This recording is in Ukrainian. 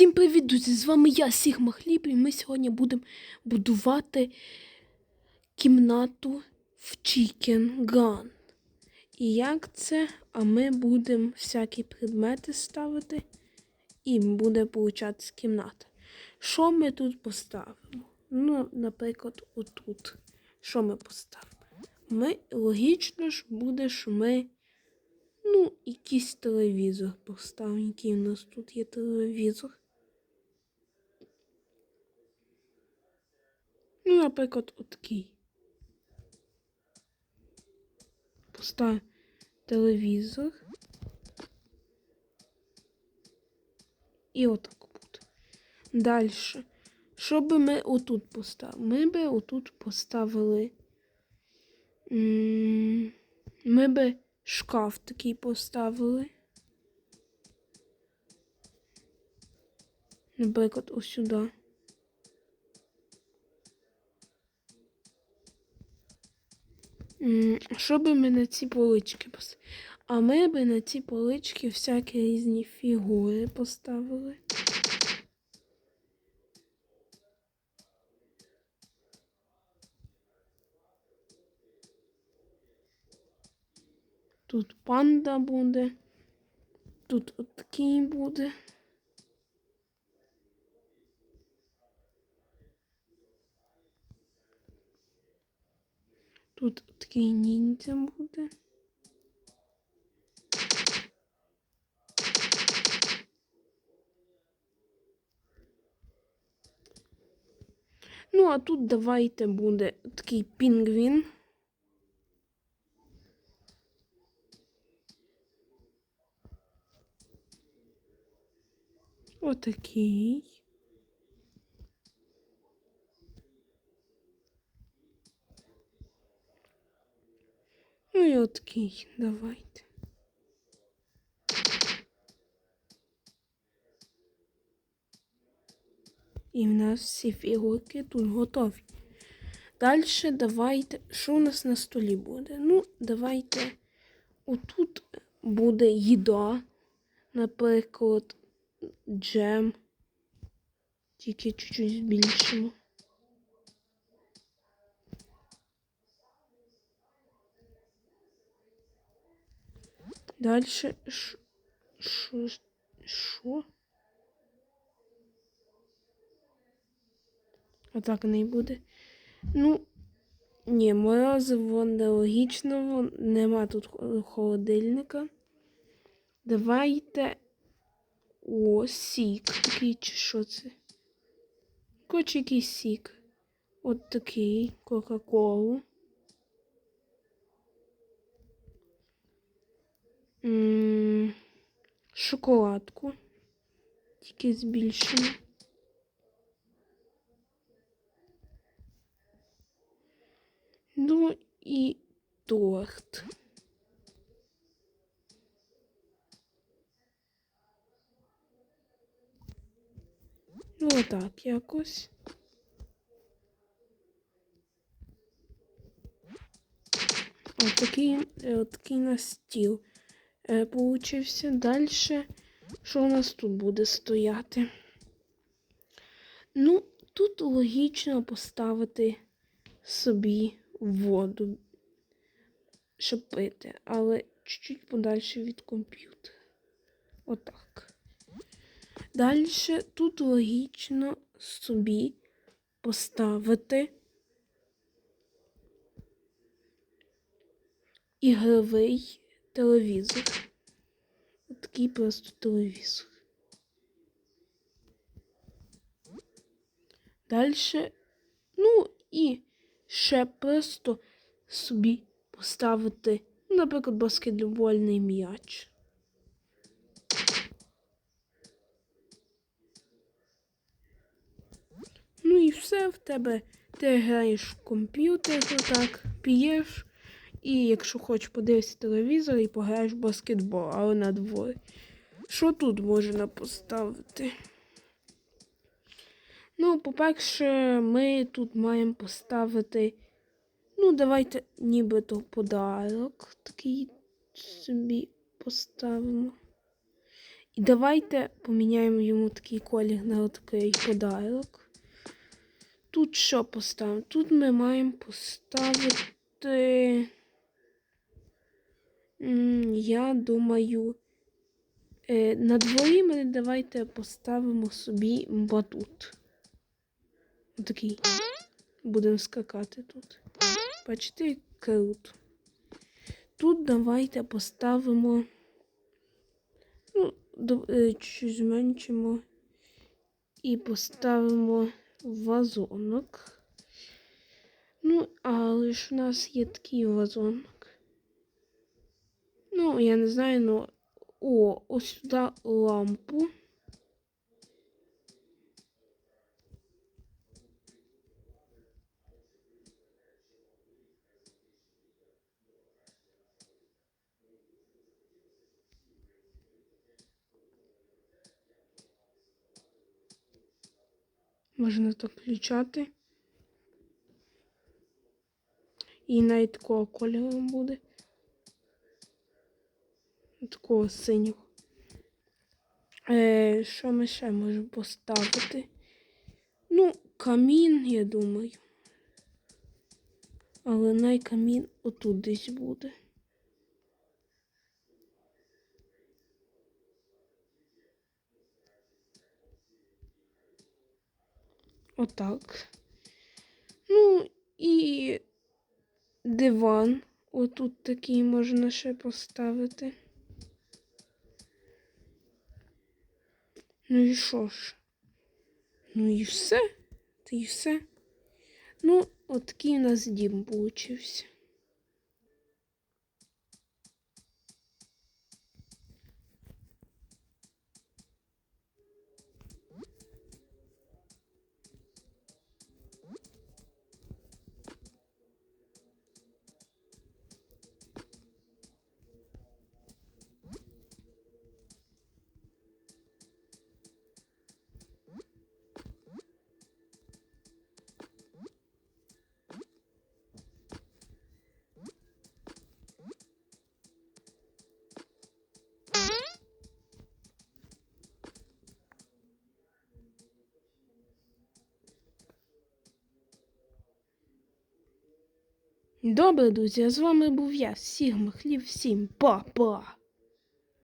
Всім привіт, друзі! З вами я, Сігма Хліб, і ми сьогодні будемо будувати кімнату в Chicken Gun. І як це? А ми будемо всякі предмети ставити, і буде получатися кімната. Що ми тут поставимо? Ну, наприклад, отут. Що ми поставимо? Ми логічно ж буде, що ми Ну, якийсь телевізор поставимо. Який у нас тут є телевізор. Ну, наприклад, отакий. Поставимо телевізор. І отак буде. Далі. Що би ми отут поставили? Ми би отут поставили. Ми би шкаф такий поставили. Наприклад, ось сюди. Що би ми на ці полички поставили? А ми би на ці полички всякі різні фігури поставили. Тут панда буде. Тут от буде. Тут такий ніндзя буде. Ну, а тут давайте буде такий пінгвін. Отакий. Ну давайте. І в нас всі фігурки тут готові. Далі давайте. Що у нас на столі буде? Ну, давайте. Отут буде їда, наприклад, джем. Тільки чуть-чуть збільшимо. Далі що? Отак не буде. Ну, ні, морозиво нелогічного, нема тут холодильника. Давайте о, сік такий, чи що це? Коротше, якийсь сік. От такий Кока-Колу. Шоколадку. Тільки збільшимо. Ну і торт. Ну, отак якось. От такий, е, от такий у стіл е, получився. Далі, що у нас тут буде стояти? Ну, тут логічно поставити собі воду, щоб пити, але чуть-чуть подальше від комп'ютера. Отак. Далі тут логічно собі поставити ігровий телевізор. Такий просто телевізор. Далі, ну і ще просто собі поставити, наприклад, баскетбольний м'яч. Ну і все в тебе. Ти граєш в комп'ютер, отак, п'єш. І якщо хочеш подивитися телевізор і пограєш в баскетбол, але на дворі. Що тут можна поставити? Ну, по-перше, ми тут маємо поставити. Ну, давайте нібито подарок такий собі поставимо. І давайте поміняємо йому такий колір на такий подарок. Тут що поставимо? Тут ми маємо поставити. Я думаю, е, на дворі ми давайте поставимо собі батут. Отакий. Будемо скакати тут. Бачите, як круто. Тут давайте поставимо. Ну, до, е, зменшимо і поставимо вазонок. Ну, але ж у нас є такий вазонок. Ну, я не знаю, ну. О, ось сюди лампу. Можна так включати. І навіть такого кольору буде. Такого синього. Е, що ми ще можемо поставити? Ну, камін, я думаю. Але найкамін отут десь буде. Отак. Ну і диван. Отут такий можна ще поставити. Ну і що ж? Ну і все. Та і все. Ну, от такий у нас дім получився. Добре, друзі, з вами був я, Сігма Хлів, всім па-па!